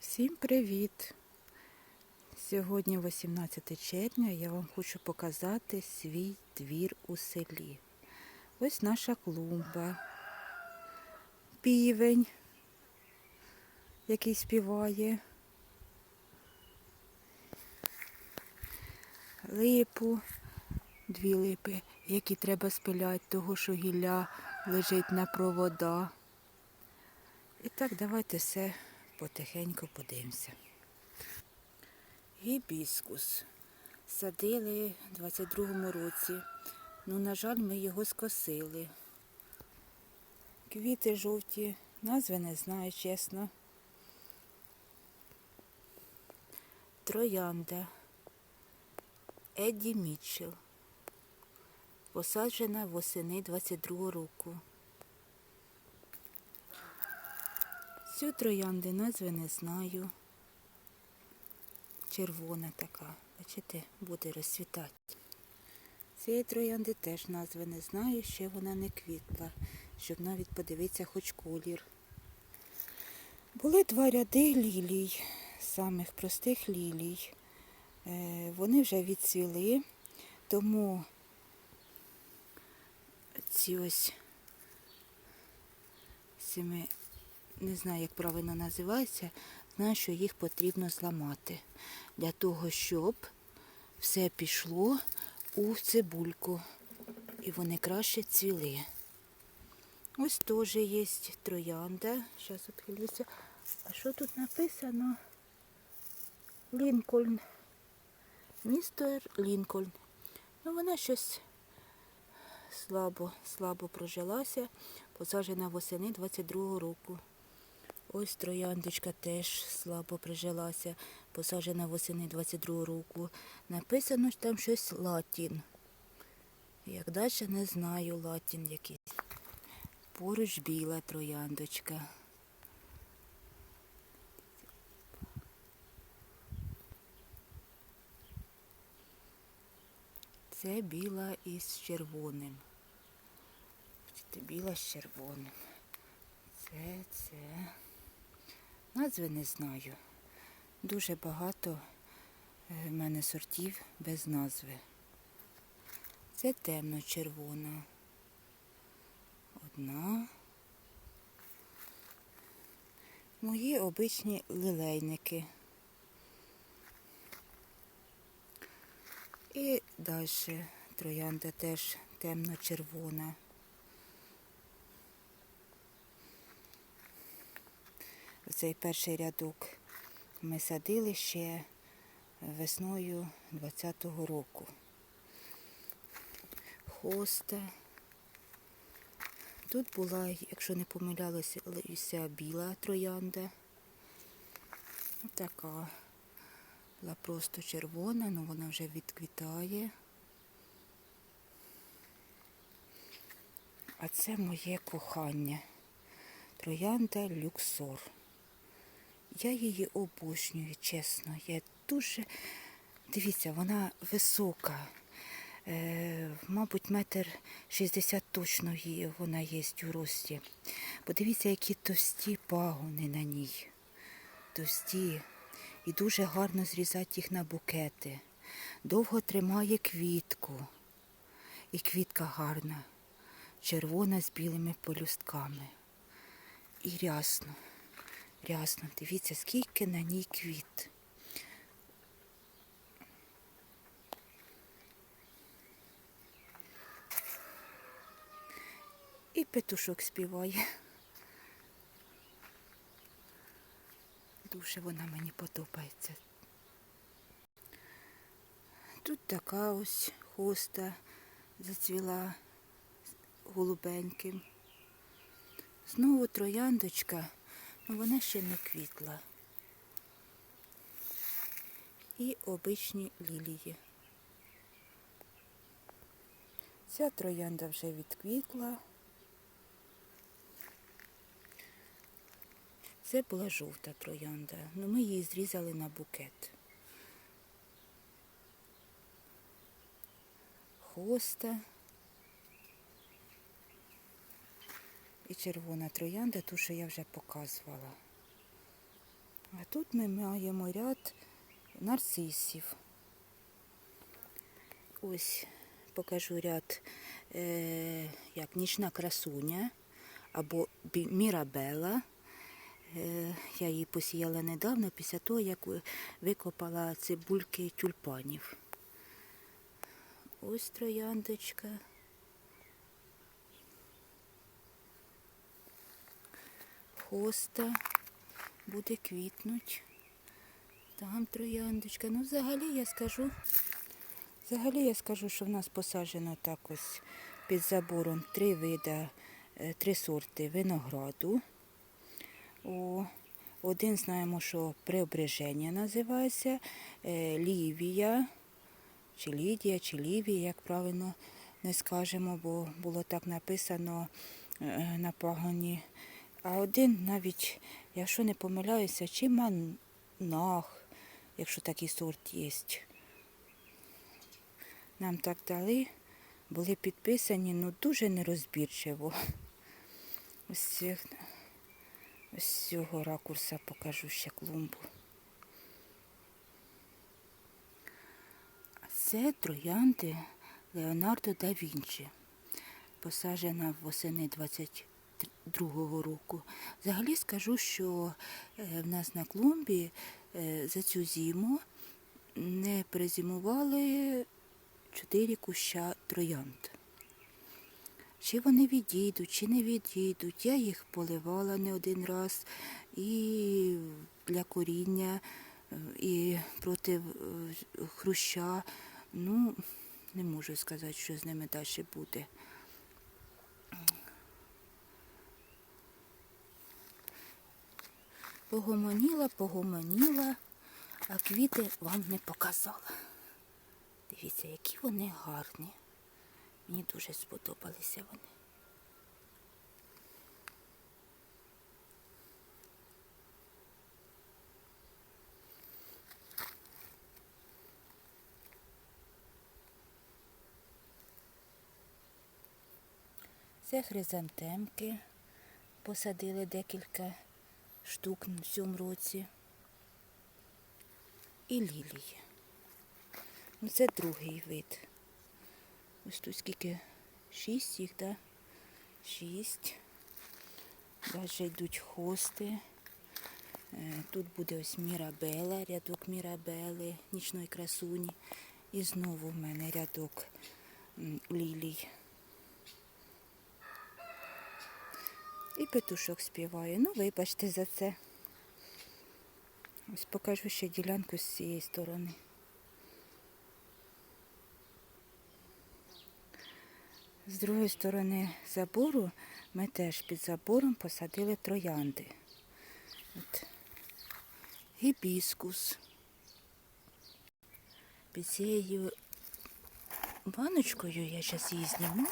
Всім привіт! Сьогодні 18 червня я вам хочу показати свій двір у селі. Ось наша клумба, півень, який співає, липу, дві липи, які треба спиляти, того що гілля лежить на провода. І так, давайте все потихеньку подивимося. Гібіскус. Садили в 22-му році. Ну, на жаль, ми його скосили. Квіти жовті, назви не знаю, чесно. Троянда. Едді Мітчелл. Посаджена восени 22-го року. Цю троянди назви не знаю. Червона така. Бачите, буде розцвітати. Цієї троянди теж назви не знаю, ще вона не квітла, щоб навіть подивитися хоч колір. Були два ряди лілій, самих простих лілій. Е, Вони вже відцвіли, тому ці ось цими не знаю, як правильно називається, знаю, що їх потрібно зламати для того, щоб все пішло у цибульку і вони краще цвіли. Ось теж є троянда. Зараз відхилюся. А що тут написано? Лінкольн. Містер Лінкольн. Ну, вона щось слабо, слабо прожилася, посаджена восени 22-го року. Ось трояндочка теж слабо прижилася, посаджена восени 22 року. Написано що там щось латін. Як далі не знаю, латін якийсь. Поруч біла трояндочка. Це біла із червоним. Бачите, біла з червоним. Це, це. Назви не знаю. Дуже багато е, в мене сортів без назви. Це темно-червона. Одна. Мої обичні лилейники. І далі троянда теж темно-червона. Цей перший рядок ми садили ще весною 20-го року. Хоста. Тут була, якщо не помилялася, біла троянда. Така була просто червона, але вона вже відквітає. А це моє кохання. Троянда люксор. Я її обожнюю, чесно. Я дуже, дивіться, вона висока. Е, мабуть, метр шістдесят точно її, вона є у рості. Подивіться, які товсті пагони на ній. Товсті. І дуже гарно зрізати їх на букети. Довго тримає квітку. І квітка гарна, червона з білими полюстками. І рясно. Рясно, дивіться, скільки на ній квіт. І петушок співає. Дуже вона мені подобається. Тут така ось хоста зацвіла голубеньким. Знову трояндочка. Вона ще не квітла. І обичні лілії. Ця троянда вже відквітла. Це була жовта троянда, але ми її зрізали на букет. Хоста. І червона троянда, ту, що я вже показувала. А тут ми маємо ряд нарцисів. Ось покажу ряд е, як нічна красуня або мірабела. Е, я її посіяла недавно, після того, як викопала цибульки тюльпанів. Ось трояндочка. Хоста буде квітнуть. Там трояндочка. Ну, взагалі я скажу, взагалі я скажу, що в нас посаджено так ось під забором три вида, е, три сорти винограду. О, один знаємо, що преображення називається, е, лівія, чи Лідія, чи Лівія, як правильно не скажемо, бо було так написано е, на пагоні. А один навіть, якщо не помиляюся, чи манах, якщо такий сорт є. Нам так дали, були підписані, ну дуже нерозбірчиво. Ось, цих- цього ракурса покажу ще клумбу. Це троянди Леонардо да Вінчі, посаджена восени 22-го року. Взагалі скажу, що е, в нас на клумбі е, за цю зиму не перезимували чотири куща троянд. Чи вони відійдуть, чи не відійдуть. Я їх поливала не один раз і для коріння, е, і проти хруща. Ну, не можу сказати, що з ними далі буде. Погомоніла, погомоніла, а квіти вам не показала. Дивіться, які вони гарні. Мені дуже сподобалися вони. Це хризантемки. Посадили декілька штук в цьому році. І лілії. Ну, це другий вид. Ось тут скільки? Шість їх, так? Да? Шість. Далі йдуть хости. Е, Тут буде ось мірабела, рядок мірабели, нічної красуні. І знову в мене рядок лілій. І петушок співає. Ну, вибачте за це. Ось покажу ще ділянку з цієї сторони. З другої сторони забору ми теж під забором посадили троянди. От. Гібіскус. Під цією баночкою я зараз її зніму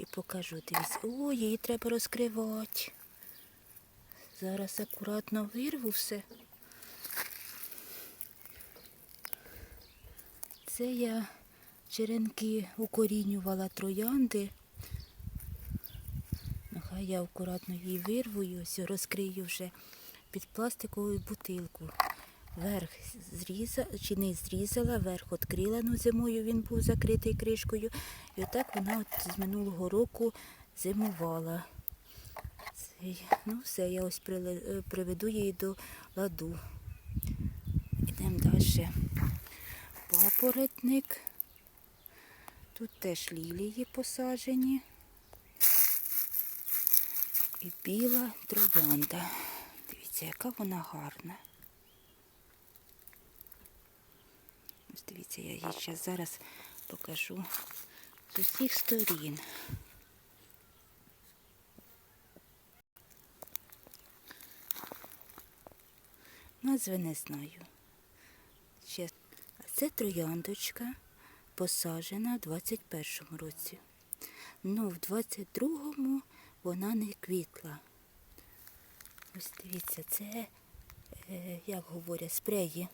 і покажу. Дивіться, о, її треба розкривати. Зараз акуратно вирву все. Це я черенки укорінювала троянди. Нехай я акуратно її вирву і ось розкрию вже під пластикову бутилку. Верх зрізала, чи не зрізала, верх відкрила, ну зимою він був закритий кришкою. І отак вона от з минулого року зимувала. Ну все, я ось е, приведу її до ладу. Йдемо далі. Папоротник. Тут теж лілії посаджені. І біла троянда. Дивіться, яка вона гарна. Ось дивіться, я її зараз зараз покажу з усіх сторін. Назви не знаю. Ще. Це трояндочка посаджена в 21-му році. Ну, в 22-му вона не квітла. Ось дивіться, це, е, як говорять, спреї.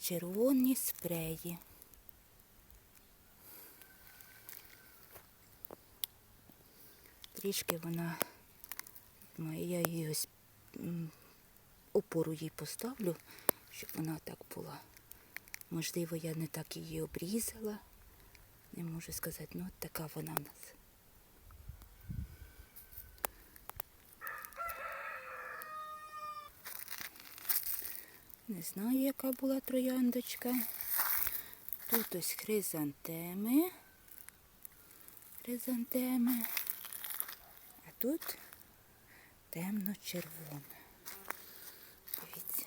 Червоні спреї. Трішки вона, я її ось опору їй поставлю, щоб вона так була. Можливо, я не так її обрізала. Не можу сказати, ну така вона в нас. Не знаю, яка була трояндочка. Тут ось хризантеми. Хризантеми. А тут темно-червона. Дивіться.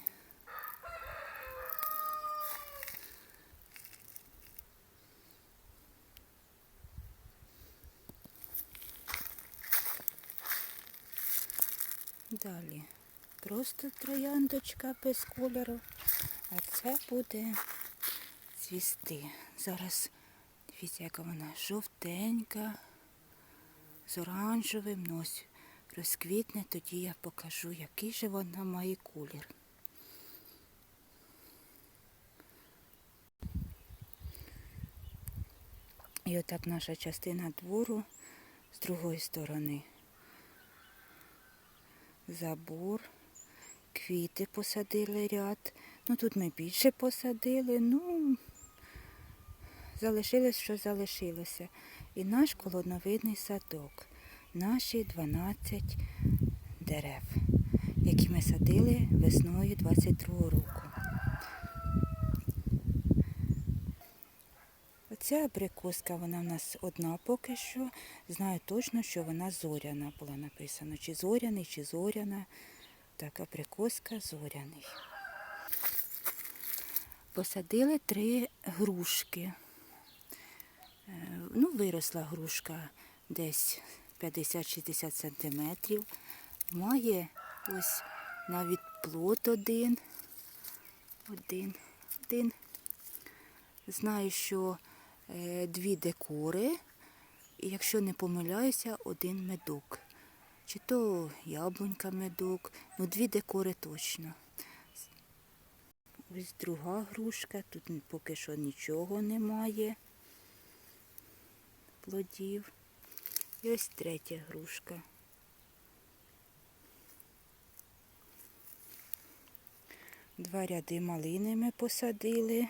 Далі просто трояндочка без кольору, а це буде цвісти. Зараз дивіться, яка вона жовтенька, з оранжевим Ну, розквітне, тоді я покажу, який же вона має колір. І отак наша частина двору з другої сторони. Забор, квіти посадили ряд. Ну тут ми більше посадили, ну залишилось, що залишилося. І наш колоновидний садок, наші 12 дерев, які ми садили весною 22 року. Оця абрикоска, вона в нас одна поки що. Знаю точно, що вона зоряна була написано. Чи зоряний, чи зоряна. Так, абрикоска зоряний. Посадили три грушки. Е, Ну, виросла грушка десь 50-60 сантиметрів. Має ось навіть плод один. Один. Один. Знаю, що е, дві декори, і якщо не помиляюся, один медок. Чи то яблунька медок, ну дві декори точно. Ось друга грушка, тут поки що нічого немає плодів. І ось третя грушка. Два ряди малини ми посадили.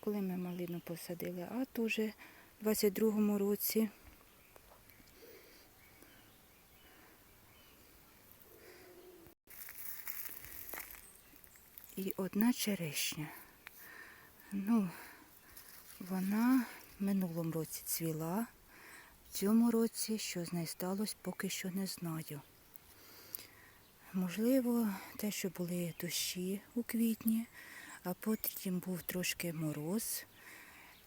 Коли ми малину посадили? А то вже в 22-му році. І одна черешня. Ну, вона в минулому році цвіла. В цьому році, що з нею сталося, поки що не знаю. Можливо, те, що були дощі у квітні, а потім був трошки мороз.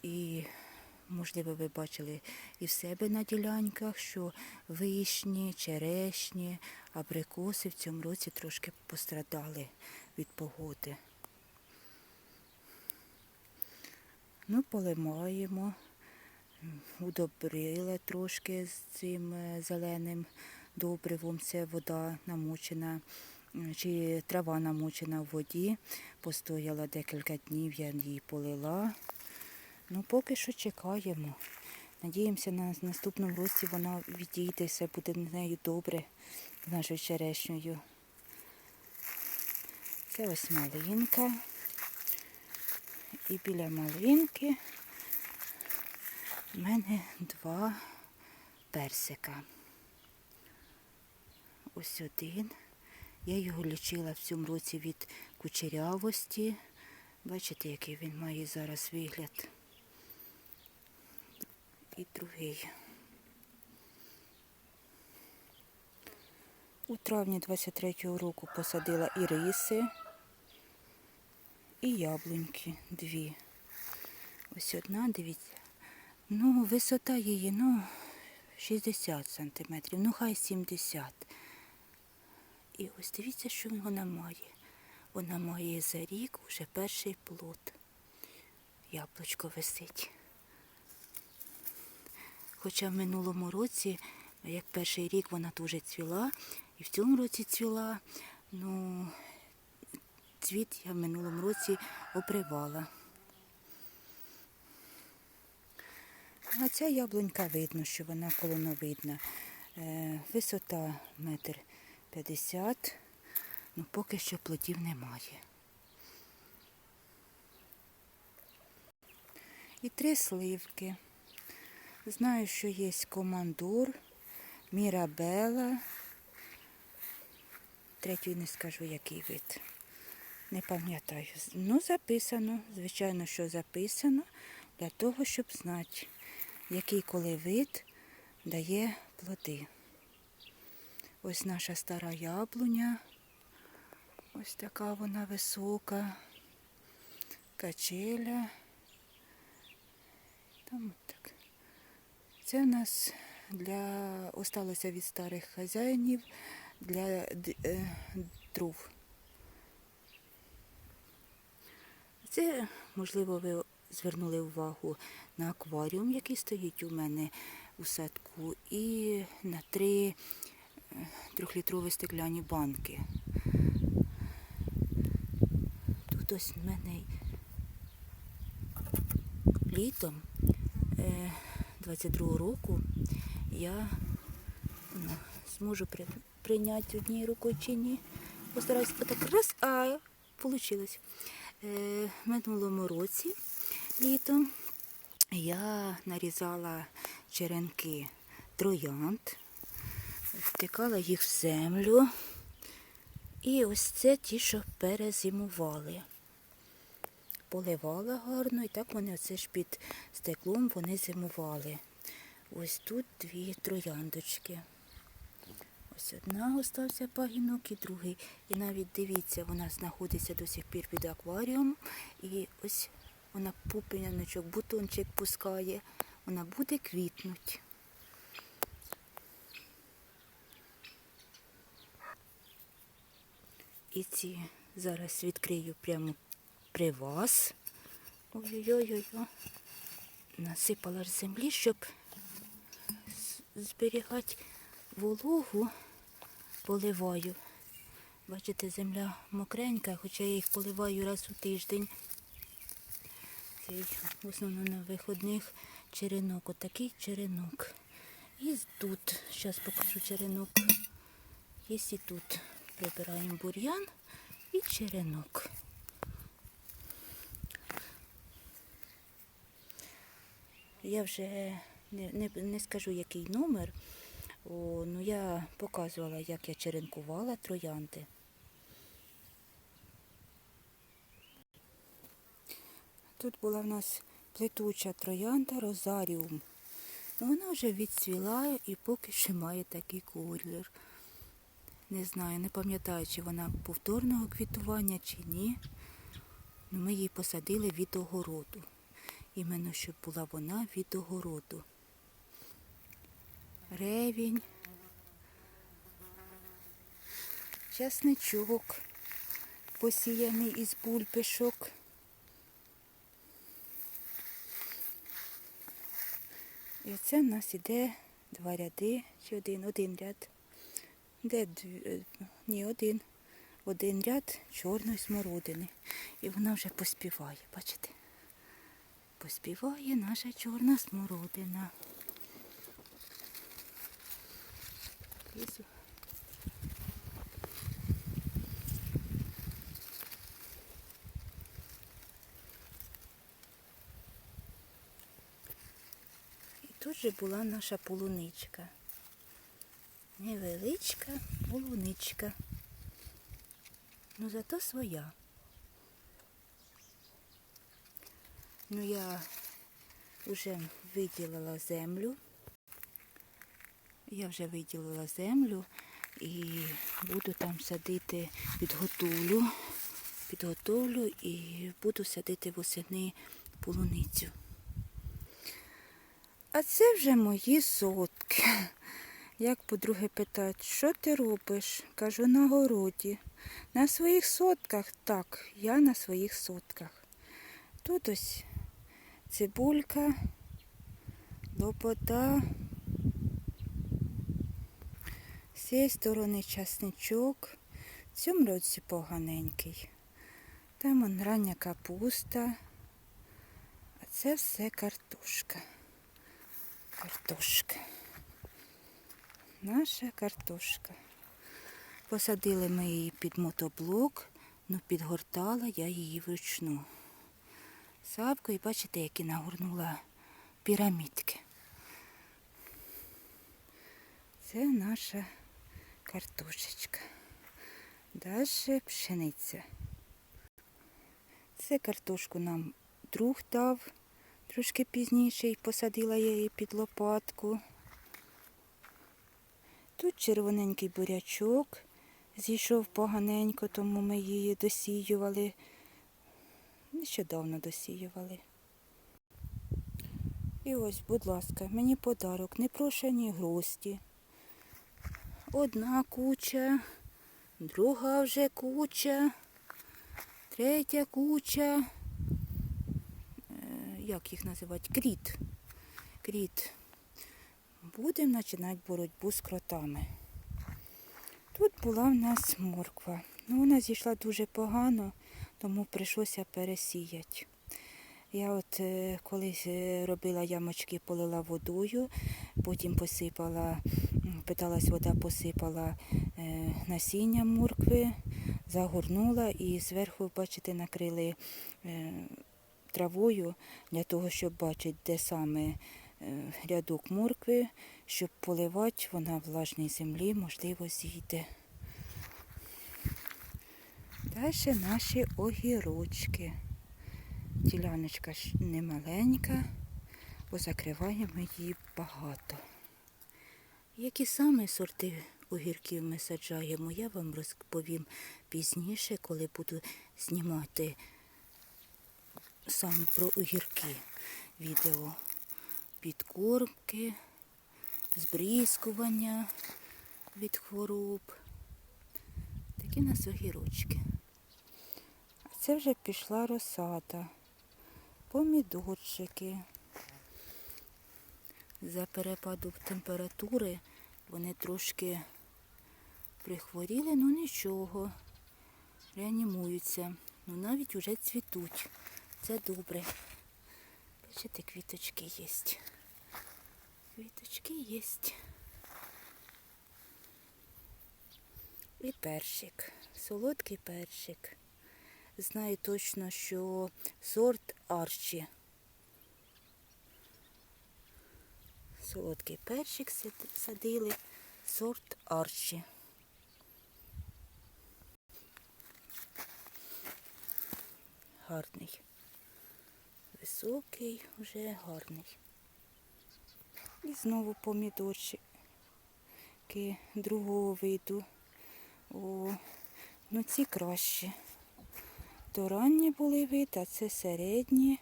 І, можливо, ви бачили і в себе на ділянках, що вишні, черешні, абрикоси в цьому році трошки пострадали від погоди. Ну, полимаємо, удобрили трошки з цим е, зеленим добривом. Це вода намочена, чи трава намочена в воді. Постояла декілька днів, я її полила. Ну, поки що чекаємо. Надіємося, на наступному році вона відійде, все буде з нею добре, з нашою черешнею. Це ось малинка. І біля малинки в мене два персика. Ось один. Я його лічила в цьому році від кучерявості. Бачите, який він має зараз вигляд. І другий. У травні 23-го року посадила іриси і яблуньки дві. Ось одна, дивіться. Ну, висота її, ну, 60 сантиметрів, ну хай 70. І ось дивіться, що вона має. Вона має за рік уже перший плод. Яблучко висить. Хоча в минулому році, як перший рік, вона дуже цвіла, і в цьому році цвіла, ну, цвіт я в минулому році обривала. А ця яблунька видно, що вона колоновидна. Е, висота метр п'ятдесят, Ну, поки що плодів немає. І три сливки. Знаю, що є командур, мірабела. Третю не скажу, який вид. Не пам'ятаю. Ну, записано, звичайно, що записано для того, щоб знати, який коли вид дає плоди. Ось наша стара яблуня. Ось така вона висока. Качеля. Там так. Це в нас для осталося від старих хазяїнів для е, дров. Це, можливо, ви звернули увагу на акваріум, який стоїть у мене у садку, і на три е, трьохлітрові стекляні банки. Тут ось в мене літом е, 22 року я зможу прийняти однією рукою чи ні. Постараюсь отак раз, а вийшло. Е, минулому році літом я нарізала черенки троянд, втикала їх в землю. І ось це ті, що перезимували. Поливала гарно, і так вони оце ж під стеклом вони зимували. Ось тут дві трояндочки. Ось одна остався пагінок і другий. І навіть дивіться, вона знаходиться до сих пір під акваріумом. І ось вона пупиняночок, бутончик пускає. Вона буде квітнуть. І ці зараз відкрию прямо при вас. Ой-ой-ой. Насипала ж землі, щоб зберігати вологу, поливаю. Бачите, земля мокренька, хоча я їх поливаю раз у тиждень. Цей в основному на виходних черенок, отакий черенок. І тут, зараз покажу черенок. Є і тут. Прибираємо бур'ян і черенок. Я вже не, не, не скажу, який номер. О, ну я показувала, як я черенкувала троянди. Тут була в нас плетуча троянда розаріум. Ну, вона вже відцвіла і поки що має такий колір. Не знаю, не пам'ятаю, чи вона повторного квітування, чи ні. Ну, ми її посадили від огороду. Іменно, щоб була вона від огороду. Ревінь, часничок, посіяний із бульбишок. І оце в нас іде два ряди, чи один, один ряд. Де е, ні, один. Один ряд чорної смородини. І вона вже поспіває, бачите? Поспіває наша чорна смородина. Лізу. І тут же була наша полуничка. Невеличка полуничка. Ну зато своя. Ну я вже виділила землю. Я вже виділила землю і буду там садити, підготовлю, підготовлю і буду садити восени полуницю. А це вже мої сотки. Як подруги питають, що ти робиш? Кажу, на городі. На своїх сотках? Так, я на своїх сотках. Тут ось цибулька, лопота. З цієї сторони часничок. В цьому році поганенький. Там он рання капуста. А це все картошка. Картошка. Наша картошка. Посадили ми її під мотоблок, ну підгортала я її вручну. Сапкою, бачите, які нагорнула пірамідки. Це наша картошечка. Далі пшениця. Це картошку нам друг дав трошки пізніше і посадила я її під лопатку. Тут червоненький бурячок зійшов поганенько, тому ми її досіювали. Нещодавно досіювали. І ось, будь ласка, мені подарок, непрошені гості. Одна куча, друга вже куча, третя куча. Е, Як їх називати? Кріт. Кріт. Будемо починати боротьбу з кротами. Тут була в нас морква. Ну, вона зійшла дуже погано, тому прийшлося пересіяти. Я от е, колись е, робила ямочки, полила водою, потім посипала, м, питалась вода, посипала е, насіння моркви, загорнула і зверху, бачите, накрили е, травою для того, щоб бачити, де саме е, рядок моркви, щоб поливати, вона влажній землі, можливо, зійде. Далі наші огірочки. Діляночка ж не маленька, бо закриваємо її багато. Які саме сорти огірків ми саджаємо, я вам розповім пізніше, коли буду знімати саме про огірки відео. Підкормки, збрізкування від хвороб. Такі у нас огірочки. А це вже пішла розсада помідорчики. За перепаду температури вони трошки прихворіли, ну нічого, реанімуються. Ну навіть вже цвітуть. Це добре. Бачите, квіточки є. Квіточки є. І першик, солодкий першик. Знаю точно, що сорт Арчі. Солодкий перчик садили, сорт Арчі. Гарний. Високий, вже гарний. І знову помідорчики другого виду. О, ну ці кращі. То ранні були вид, а це середні.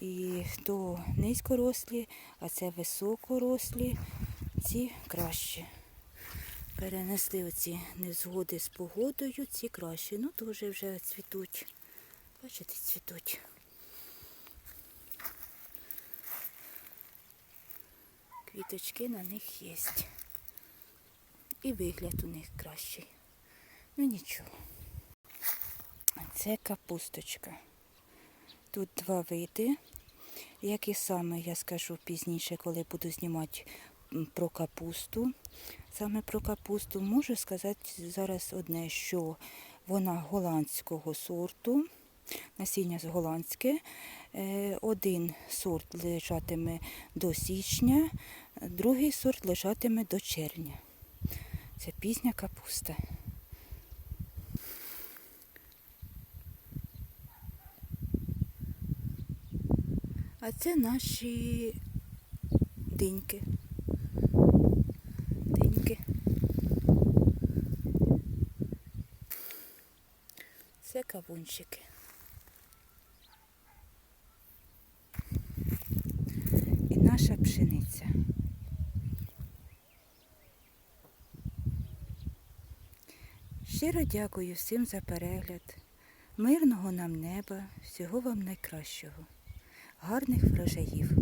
І то низькорослі, а це високорослі. Ці кращі. Перенесли оці незгоди з погодою, ці кращі. Ну, теж вже цвітуть. Бачите, цвітуть. Квіточки на них є. І вигляд у них кращий. Ну нічого. Це капусточка. Тут два види. Як і саме я скажу пізніше, коли буду знімати про капусту. Саме про капусту можу сказати зараз одне, що вона голландського сорту, насіння голландське. Е, Один сорт лежатиме до січня, другий сорт лежатиме до червня. Це пізня капуста. А це наші диньки. Диньки. Це кавунчики. І наша пшениця. Щиро дякую всім за перегляд. Мирного нам неба, всього вам найкращого, гарних врожаїв.